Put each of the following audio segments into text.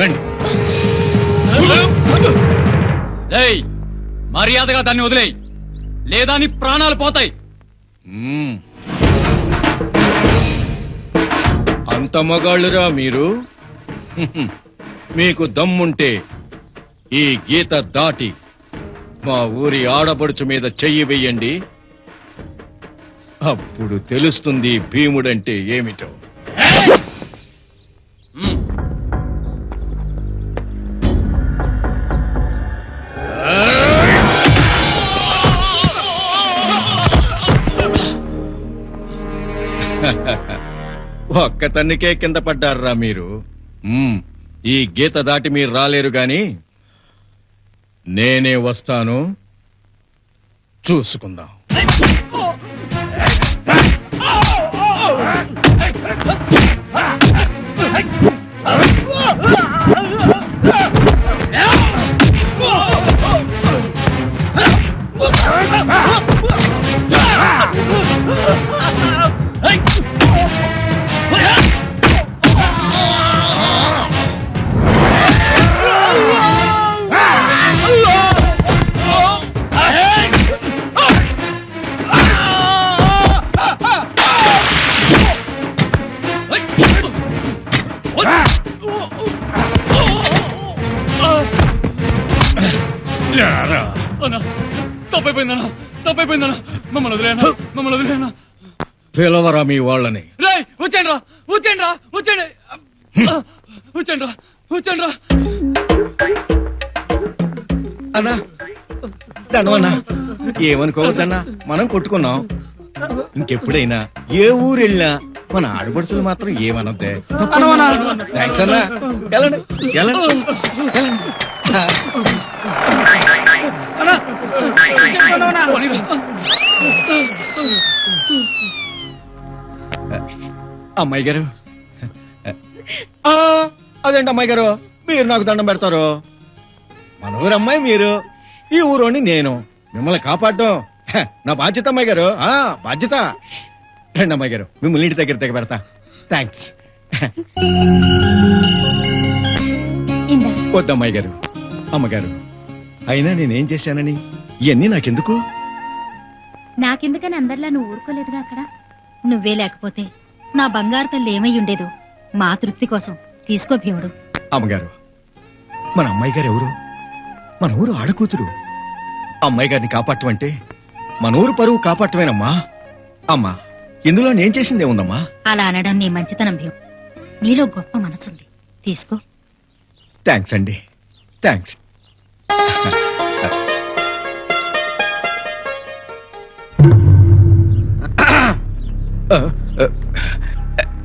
రండి. ఏయ్ మర్యాదగా దాన్ని వదిలేయ్. లేదా నీ ప్రాణాలు పోతాయి. అంత మగాళ్ళురా మీరు. మీకు దమ్ముంటే ఈ గీత దాటి మా ఊరి ఆడపడుచు మీద చెయ్యి వెయ్యండి. అప్పుడు తెలుస్తుంది భీముడంటే ఏమిటో. ఒక్క తన్నికే కింద పడ్డారా మీరు. ఈ గీత దాటి మీరు రాలేరు గాని నేనే వస్తాను. చూసుకుందాం. అన్నా తప్పైపోయిందన్నా తప్పైపోయిందన్నా. మమ్మల్ని వదిలేనా మమ్మల్ని వదిలేనా పిలవరా మీ వాళ్ళని. రేయ్ వచ్చేయండి రా వచ్చేయండి. రా వచ్చేయండి వచ్చేయండి రా వచ్చేయండి రా అన్నా దండవన్నా ఏమనుకోవద్దన్నా మనం కొట్టుకున్నాం. ఇంకెప్పుడైనా ఏ ఊరు వెళ్ళినా మన ఆడపడుచులు మాత్రం ఏమనొద్దే. థ్యాంక్స్ అన్నా. వెళ్ళండి వెళ్ళండి వెళ్ళండి. అమ్మాయి గారు. అదేంటి అమ్మాయి గారు? మీరు నాకు దండం పెడతారు. మన ఊరు అమ్మాయి మీరు. ఈ ఊరోని నేను. మిమ్మల్ని కాపాడడం. హ, నా బాధ్యత అమ్మాయి గారు. ఆ బాధ్యత. రండి అమ్మాయి గారు. మిమ్మల్ని ఇంటి దగ్గర దగ్గర పెడతా. థ్యాంక్స్ ఇందా. వద్దు అమ్మాయి గారు. అమ్మగారు. అయినా నేనేం చేశానని? ఇవన్నీ నాకెందుకు? నాకెందుకని అందరిలా నువ్వు ఊరుకోలేదుగా అక్కడ? నువ్వే లేకపోతే నా బంగారు తల్లి ఏమై ఉండేదో మా తృప్తి కోసం తీసుకో భీముడు. అమ్మగారు మన అమ్మాయి గారు ఎవరు? మన ఊరు ఆడకూతురు. అమ్మాయి గారిని కాపాడటం మన ఊరు పరువు కాపాడటమేనమ్మా. అమ్మా ఇందులో నేను చేసిందే ఉందమ్మా అలా అనడం నీ మంచితనం భీము. నీలో గొప్ప మనసుంది. తీసుకో. థ్యాంక్స్ అండి. థ్యాంక్స్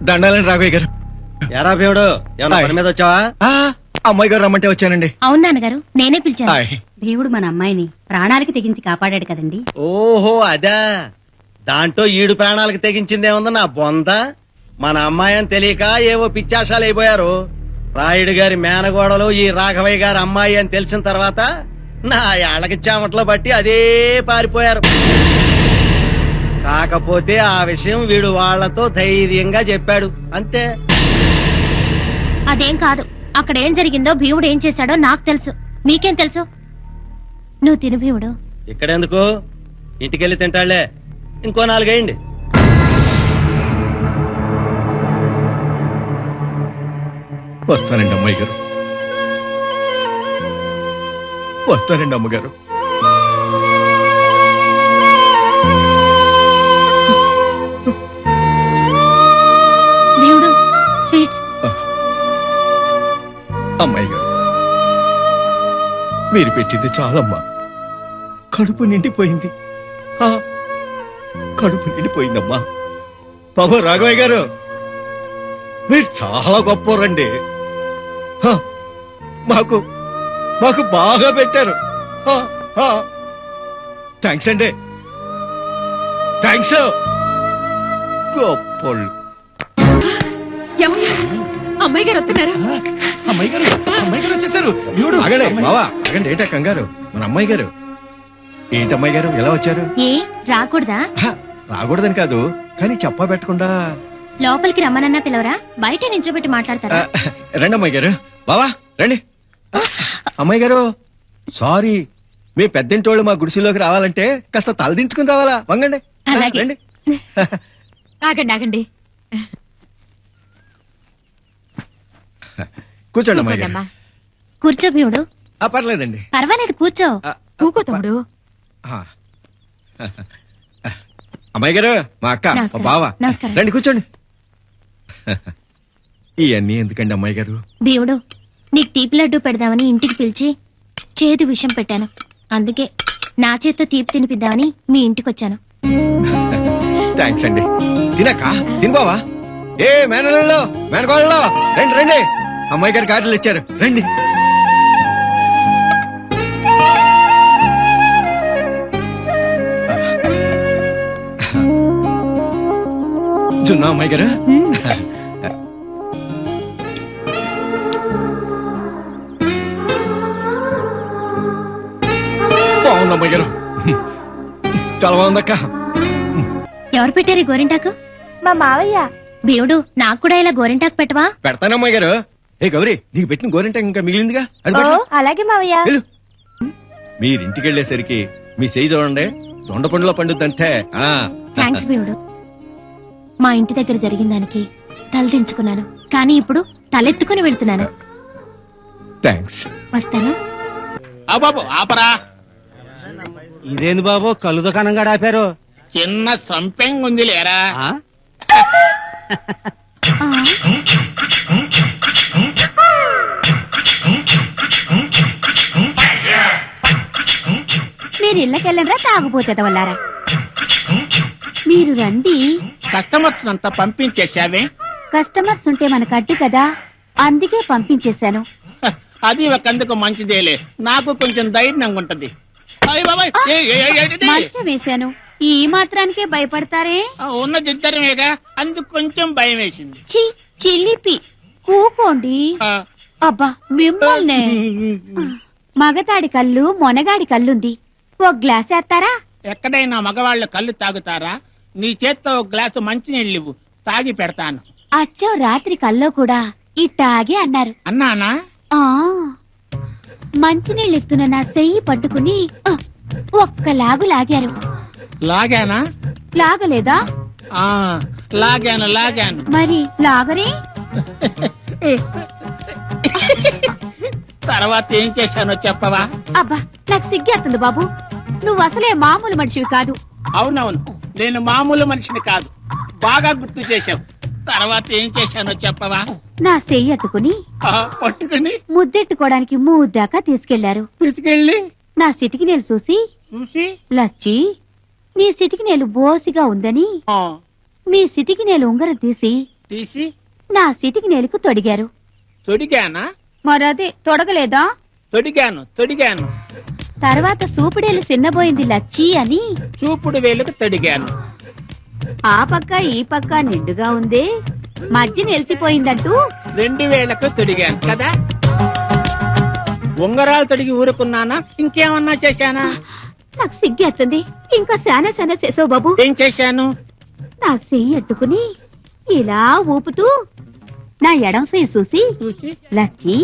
దండాలండి రాఘవయ్య గారు. ఎరా భీముడు ఏమన్నా హాయ్. పని మీద వచ్చావా? ఆ, అమ్మాయి గారు రమ్మంటే వచ్చానండి. అవును నాన్నగారు నేనే పిలిచాను. హాయ్. భీముడు మన అమ్మాయిని ప్రాణాలకి తెగించి కాపాడాడు కదండి. ఓహో అదా. దాంట్లో ఈడు ప్రాణాలకు తెగించిందేముంది నా బొంద. మన అమ్మాయి అని తెలియక ఏవో పిచ్చాశాలు అయిపోయారు. రాయుడు గారి మేనగోడలు ఈ రాఘవయ్య గారి అమ్మాయి అని తెలిసిన తర్వాత నా ఏళ్ళకి చెమట్లో బట్టి అదే పారిపోయారు. కాకపోతే ఆ విషయం వీడు వాళ్ళతో ధైర్యంగా చెప్పాడు. అంతే. అదేం కాదు. అక్కడ ఏం జరిగిందో భీముడు ఏం చేశాడో నాకు తెలుసు. మీకేం తెలుసు? నువ్వు తిను భీముడు. ఇక్కడెందుకు? ఇంటికెళ్ళి తింటాళ్ళే. ఇంకో నాలుగేయండి. వస్తానండి అమ్మాయి గారు. వస్తానండి అమ్మగారు. అమ్మాయి గారు మీరు పెట్టింది చాలమ్మా. కడుపు నిండిపోయింది. కడుపు నిండిపోయిందమ్మా. బాబు రాఘవయ్య గారు మీరు చాలా గొప్పరండి హ, మాకు మాకు బాగా పెట్టారు. థ్యాంక్స్ అండి. థ్యాంక్స్. గొప్పోళ్ళు అమ్మాయి గారు వస్తున్నారా? అమ్మాయి గారు అమ్మాయి గారు వచ్చేసారు. దేవుడు ఆగండి బావా ఆగండి ఏంటా కంగారు మన అమ్మాయి గారు. ఏంటి అమ్మాయి గారు ఎలా వచ్చారు? ఏ రాకూడదా? రాకూడదని కాదు కానీ చెప్పా పెట్టకుండా. లోపలికి రమ్మనన్నా పిలవరా? బయట నించోబెట్టి ఆ, మాట్లాడతారా రండి అమ్మాయి గారు. బావా రండి. అమ్మాయి గారు సారీ మీ పెద్దింటోళ్ళు మా గుడిసెలోకి రావాలంటే కాస్త తలదించుకుని రావాలా? వంగండి. రండి. ఆగండి ఆగండి. కూర్చోండి అమ్మాయి గారు. కూర్చో భీముడు. ఆ, పర్లేదండి. పర్వాలేదు కూర్చో. ఆ, కూకో తమ్ముడు. ఆ. అమ్మాయి గారు మా అక్క మా నమస్కారం. బావ. నమస్కారం. రండి కూర్చోండి. ఇవన్నీ ఎందుకండి అమ్మాయి గారు? భీముడు నీకు తీపి లడ్డు పెడదామని ఇంటికి పిలిచి చేదు విషం పెట్టాను. అందుకే నా చేత్తో తీపి తినిపిద్దామని మీ ఇంటికి వచ్చాను. థ్యాంక్స్ అండి. తినక్క? తిను బావా ఏ మేనల్లో మేనకోళ్ళలో రండి రండి. అమ్మాయి గారు కార్డులు ఇచ్చారు. రండి. జున్నా అమ్మాయి గారు. బాగుంది అమ్మాయి గారు. చాలా బాగుందక్క ఎవరు పెట్టారు ఈ గోరింటాకు? మా మావయ్య. భీముడు నాకు కూడా ఇలా గోరింటాకు పెట్టవా? పెడతాను అమ్మాయి గారు. ఏ గౌరీ నీకు పెట్టిన గోరింట ఇంకా మిగిలిందిగా? అది ఓ పట్ల అలాగే మావయ్య. వెళ్ళు. మీరింటికి వెళ్ళేసరికి మీ చేయి చూడండి. దొండ పండులో పండుద్దంటే ఆ. థ్యాంక్స్ భీముడు మా ఇంటి దగ్గర జరిగిన దానికి తలదించుకున్నాను కానీ ఇప్పుడు తలెత్తుకుని వెళ్తున్నాను. థ్యాంక్స్ వస్తాను? ఆ బాబు ఆపరా. ఇదేంది బాబు? కళ్ళు దుకాణంగా ఆపారు. చిన్న సంపెంగ్ ఉంది లేరా? ఆ, మీరు ఇళ్ళకెళ్ళండ్రా తాగుపోతే వల్లారా మీరు రండి. కస్టమర్స్ అంతా పంపించేశావే? కస్టమర్స్ ఉంటే మనకు అడ్డు కదా అందుకే పంపించేశాను. అది ఒకందుకు మంచిదేలే. నాకు కొంచెం ధైర్యంగా ఉంటది? మంచం వేశాను. ఈ మాత్రానికే భయపడతారే? ఆ, ఉన్నది ఇద్దరమేగా అందుకు కొంచెం భయం వేసింది చి చిల్లిపి కూకోండి అబ్బా మిమ్మల్నే. మగతాడి కళ్ళు మొనగాడి కళ్ళుంది. ఓ గ్లాస్ వేస్తారా? ఎక్కడైనా మగవాళ్ళు కళ్ళు తాగుతారా? నీ చేత్తో ఒక గ్లాసు మంచినీళ్ళు తాగి పెడతాను. అచ్చం రాత్రి కల్లో కూడా. ఇట్టాగే అన్నారు. అన్నానా? ఆ. మంచినీళ్ళు ఎత్తున నా చెయ్యి పట్టుకుని ఆ, ఒక్క లాగు లాగారు. లాగానా? లాగలేదా? ఆ లాగాను లాగాను. మరి లాగరే? తర్వాత ఏం చేశానో చెప్పవా? అబ్బా నాకు సిగ్గేస్తుంది బాబు. నువ్వు అసలే మామూలు మనిషివి కాదు. అవునవును నేను మామూలు మనిషిని కాదు. బాగా గుర్తు చేశావు. తర్వాత ఏం చేశానో చెప్పవా? నా చెయ్యి అట్టుకుని ఆ, పట్టుకుని. ముద్దెట్టుకోవడానికి మూద్దాకా తీసుకెళ్ళారు. తీసుకెళ్ళి? నా సిటికి నేలు చూసి చూసి? లచ్చి నీ సిటికి నేలు బోసిగా ఉందని ఆ, మీ సిటికి నేలు ఉంగరం తీసి తీసి? నా సిటికి నేలకు తొడిగారు. తొడిగానా? మరదే తొడగలేదా? తొడిగాను తొడిగాను. తర్వాత సూపిడేలు చిన్నబోయింది లచ్చి అని? చూపుడు వేలుకు తొడిగాను. ఆ పక్క ఈ పక్క నిండుగా ఉంది? మధ్య నిలిచిపోయిందంటూ? రెండు వేలకు తొడిగాను కదా? ఉంగరాలు తొడిగి ఊరుకున్నానా? ఇంకేమన్నా చేశానా? నాకు సిగ్గేస్తుంది. ఇంకా శానా శానా చేసావు బాబు. ఏం చేశాను? నా చెయ్యి అట్టుకుని ఇలా ఊపుతూ నా ఎడం చెయ్యి చూసి చూసి? లచ్చి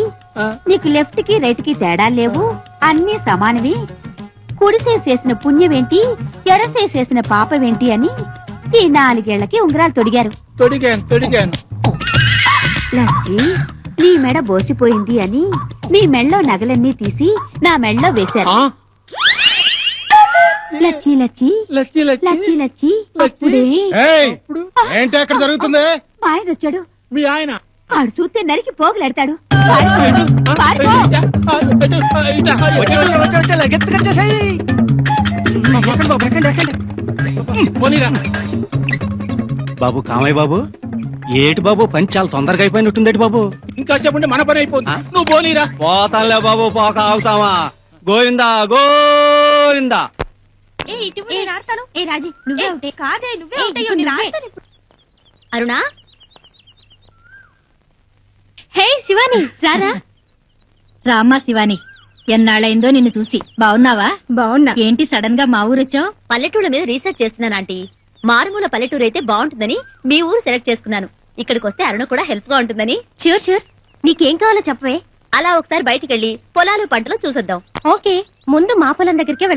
నీకు లెఫ్ట్కి రైట్కి తేడా లేవు. అన్నీ సమానవి కుడి చేయి చేసిన పుణ్యమేంటి? ఎడ చేయి చేసిన పాపమేంటి అని ఈ నాలుగేళ్ళకి ఉంగరాలు తొడిగారు. తొడిగాను తొడిగాను. లచ్చి నీ మెడ బోసిపోయింది అని మీ మెళ్ళో నగలన్నీ తీసి నా మెళ్ళో వేశారు. లచ్చి లచ్చి లచ్చి లచ్చి లచ్చి లచ్చి లచ్చి. అప్పుడే ఏయ్ ఏంటి అక్కడ జరుగుతుంది? మా ఆయన వచ్చాడు. మీ ఆయన? ఆడు చూస్తే నరికి పోగులాడతాడు. ఇటు, ఇటు, ఇటు. బాబు కామయ్య బాబు. ఏటి బాబు పని చాలా తొందరగా అయిపోయినట్టుందేటి బాబు? ఇంకా చెప్పండి మన పని అయిపోతుంది. నువ్వు పోనీరా. పోతాంలే బాబు పోక ఆగుతావా? గోవిందా గోవిందా. ఏ, ఏ రాజీ నువ్వే ఉంటే. కాదే నువ్వే అరుణా? హే శివాని రారా? రామ్మా శివాని ఎన్నాళ్ళైందో నిన్ను చూసి. బావున్నావా? బాగున్నా ఏంటి సడన్గా మా ఊరొచ్చావు? పల్లెటూళ్ళ మీద రీసెర్చ్ చేస్తున్నాను ఆంటీ. మారుమూల పల్లెటూరు అయితే బాగుంటుందని మీ ఊరు సెలెక్ట్ చేసుకున్నాను. ఇక్కడికి వస్తే అరుణ కూడా హెల్ప్గా ఉంటుందని. Sure sure. నీకేం కావాలో చెప్పవే. అలా ఒకసారి బయటికెళ్ళి పొలాలు పంటలు చూసొద్దాం. ఓకే. ముందు మా పొలం దగ్గరికే వెళదాం.